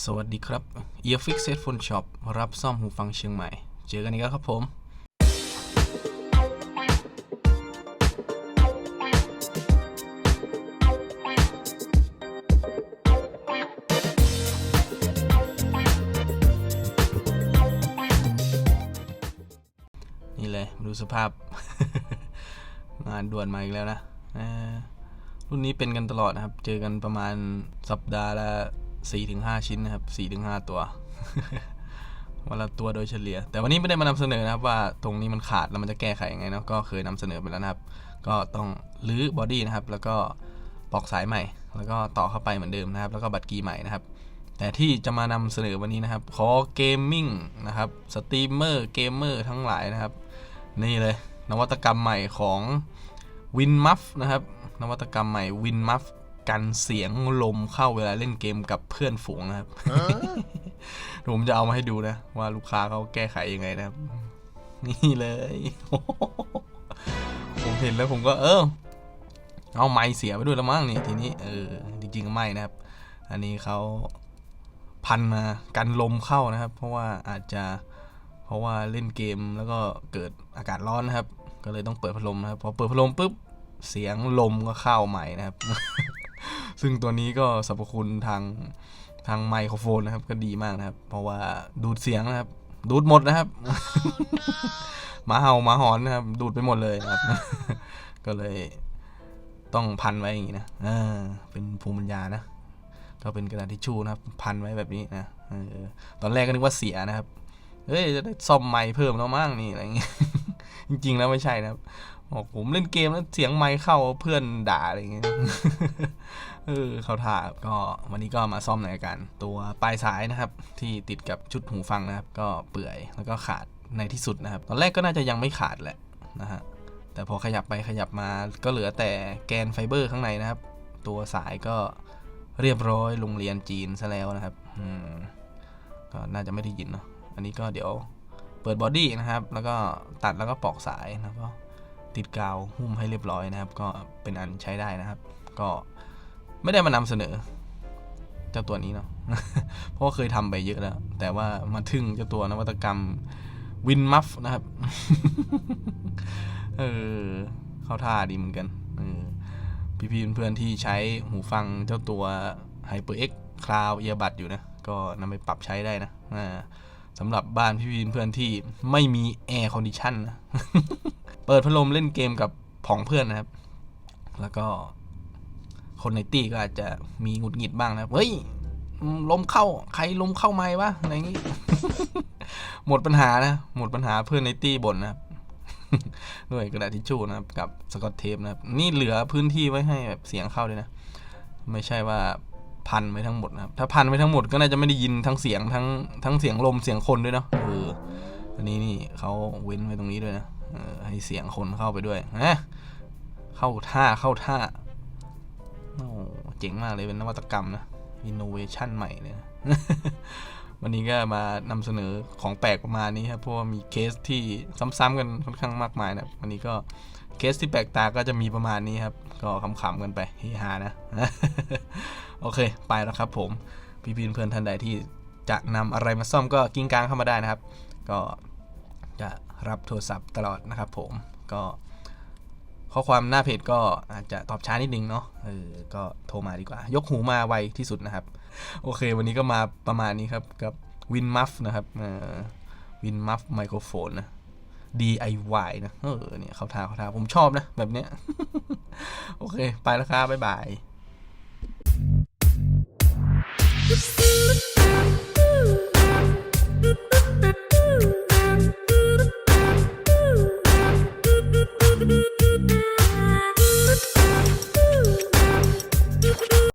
สวัสดีครับ Earfix Headphone Shop รับซ่อมหูฟังเชียงใหม่ เจอกันอีกแล้วครับผมนี่เลยดูสภาพ งานด่วนมาอีกแล้วนะรุ่นนี้เป็นกันตลอดนะครับ เจอกันประมาณสัปดาห์ละ 4-5ถึงห้าชิ้นนะครับ4-5ถึงห้าตัววันละตัวโดยเฉลี่ย แต่วันนี้ไม่ได้มานำเสนอนะครับว่าตรงนี้มันขาดแล้วมันจะแก้ไขยังไงเนาะก็เคยนำเสนอไปแล้วนะครับ ก็ต้องรื้อบอดี้นะครับ แล้วก็ปอกสายใหม่ แล้วก็ต่อเข้าไปเหมือนเดิมนะครับ แล้วก็บัตรกีใหม่นะครับ แต่ที่จะมานำเสนอวันนี้นะครับ ขอเกมมิ่งนะครับสตรีมเมอร์เกมเมอร์ทั้งหลายนะครับ นี่เลย นวัตกรรมใหม่ของ Win m u f นะครับ นวัตกรรมใหม่ Win m u f กันเสียงลมเข้าเวลาเล่นเกมกับเพื่อนฝูงนะครับ ผมจะเอามาให้ดูนะ ว่าลูกค้าเขาแก้ไขยังไงนะครับ นี่เลย ผมเห็นแล้วผมก็เออ เอาไม้เสียไปด้วยแล้วมั้งนี่ทีนี้เออจริงๆก็ไม่นะครับ อันนี้เขาพันมากันลมเข้านะครับ เพราะว่าอาจจะเพราะว่าเล่นเกมแล้วก็เกิดอากาศร้อนนะครับ ก็เลยต้องเปิดพัดลมนะครับพอเปิดพัดลมปุ๊บเสียงลมก็เข้าใหม่นะครับ ซึ่งตัวนี้ก็สรรพคุณทางทางไมโครโฟนนะครับ ก็ดีมากนะครับ เพราะว่าดูดเสียงนะครับ ดูดหมดนะครับหมาเห่าหมาหอนนะครับ ดูดไปหมดเลยนะครับ ก็เลยต้องพันไว้อย่างนี้นะเออเป็นภูมิปัญญานะก็เป็นกระดาษทิชชู่นะครับ พันไว้แบบนี้นะเออตอนแรกก็นึกว่าเสียนะครับเฮ้ยจะได้ซ่อมไมค์เพิ่มแล้วมั้งนี่อะไรเงี้ยจริงๆแล้วไม่ใช่นะครับ บอกผมเล่นเกมแล้วเสียงไมค์เข้าเพื่อนด่าอะไรเงี้ย เออเขาถ่าก็วันนี้ก็มาซ่อมในอยการตัวปลายสายนะครับ ที่ติดกับชุดหูฟังนะครับ ก็เปื่อยแล้วก็ขาดในที่สุดนะครับ ตอนแรกก็น่าจะยังไม่ขาดแหละนะฮะแต่พอขยับไปขยับมาก็เหลือแต่แกนไฟเบอร์ข้างในนะครับ ตัวสายก็เรียบร้อยโรงเรียนจีนซะแล้วนะครับอืมก็น่าจะไม่ได้ยินเนาะอันนี้ก็เดี๋ยวเปิดบอดี้นะครับ แล้วก็ตัดแล้วก็ปอกสายแล้วก็ ติดกาวหุ้มให้เรียบร้อยนะครับ ก็เป็นอันใช้ได้นะครับ ก็ไม่ได้มานำเสนอ เจ้าตัวนี้เนาะเพราะเคยทำไปเยอะแล้ว แต่ว่ามาทึ่งเจ้าตัวนวัตกรรมวินมัฟนะครับเออเข้าท่าดีเหมือนกันเออพี่ๆเพื่อนๆที่ใช้หูฟังเจ้าตัว HyperX Cloud Earbud อยู่นะ ก็นำไปปรับใช้ได้นะอ่าสำหรับบ้านพี่ๆเพื่อนๆที่ไม่มีแอร์คอนดิชันนะ เปิดพัดลมเล่นเกมกับผองเพื่อนนะครับ แล้วก็คนในตี้ก็อาจจะมีหงุดหงิดบ้างนะเฮ้ยลมเข้าใครลมเข้าไม่วะอะไรอย่างงี้ หมดปัญหานะหมดปัญหาเพื่อนในตี้บ่นนะครับด้วยกระดาษทิชชู่นะครับ กับสกอตเทปนะครับ นี่เหลือพื้นที่ไว้ให้แบบเสียงเข้าด้วยนะ ไม่ใช่ว่าพันไว้ทั้งหมดนะครับ ถ้าพันไว้ทั้งหมดก็น่าจะไม่ได้ยินทั้งเสียงทั้งทั้งเสียงลมเสียงคนด้วยเนาะเออ อันนี้นี่เขาเว้นไว้ตรงนี้ด้วยนะให้เสียงคนเข้าไปด้วยนะเข้าท่าเข้าท่าโอ้เจ๋งมากเลยเป็นนวัตกรรมนะอินโนเวชันใหม่เลยนะวันนี้ก็มานำเสนอของแปลกประมาณนี้ครับเพราะว่ามีเคสที่ซ้ำๆกันค่อนข้างมากมายนะวันนี้ก็เคสที่แปลกตาก็จะมีประมาณนี้ครับ ก็ขำๆกันไปเฮฮานะ โอเค ไปแล้วครับผม พี่พีเพื่อนท่านใดที่จะนำอะไรมาซ่อมก็กิ้งกลางเข้ามาได้นะครับ ก็จะรับโทรศัพท์ตลอดนะครับผมก็ข้อความหน้าเพจก็อาจจะตอบช้านิดนึงเนาะเออก็โทรมาดีกว่า ยกหูมาไวที่สุดนะครับ โอเค วันนี้ก็มาประมาณนี้ครับกับ Win Muff นะครับเออ Win Muff ไมโครโฟนนะ DIY นะ เออเนี่ยเขาทาเขาทาผมชอบนะ แบบเนี้ย โอเค ไปแล้วครับ บ๊ายบาย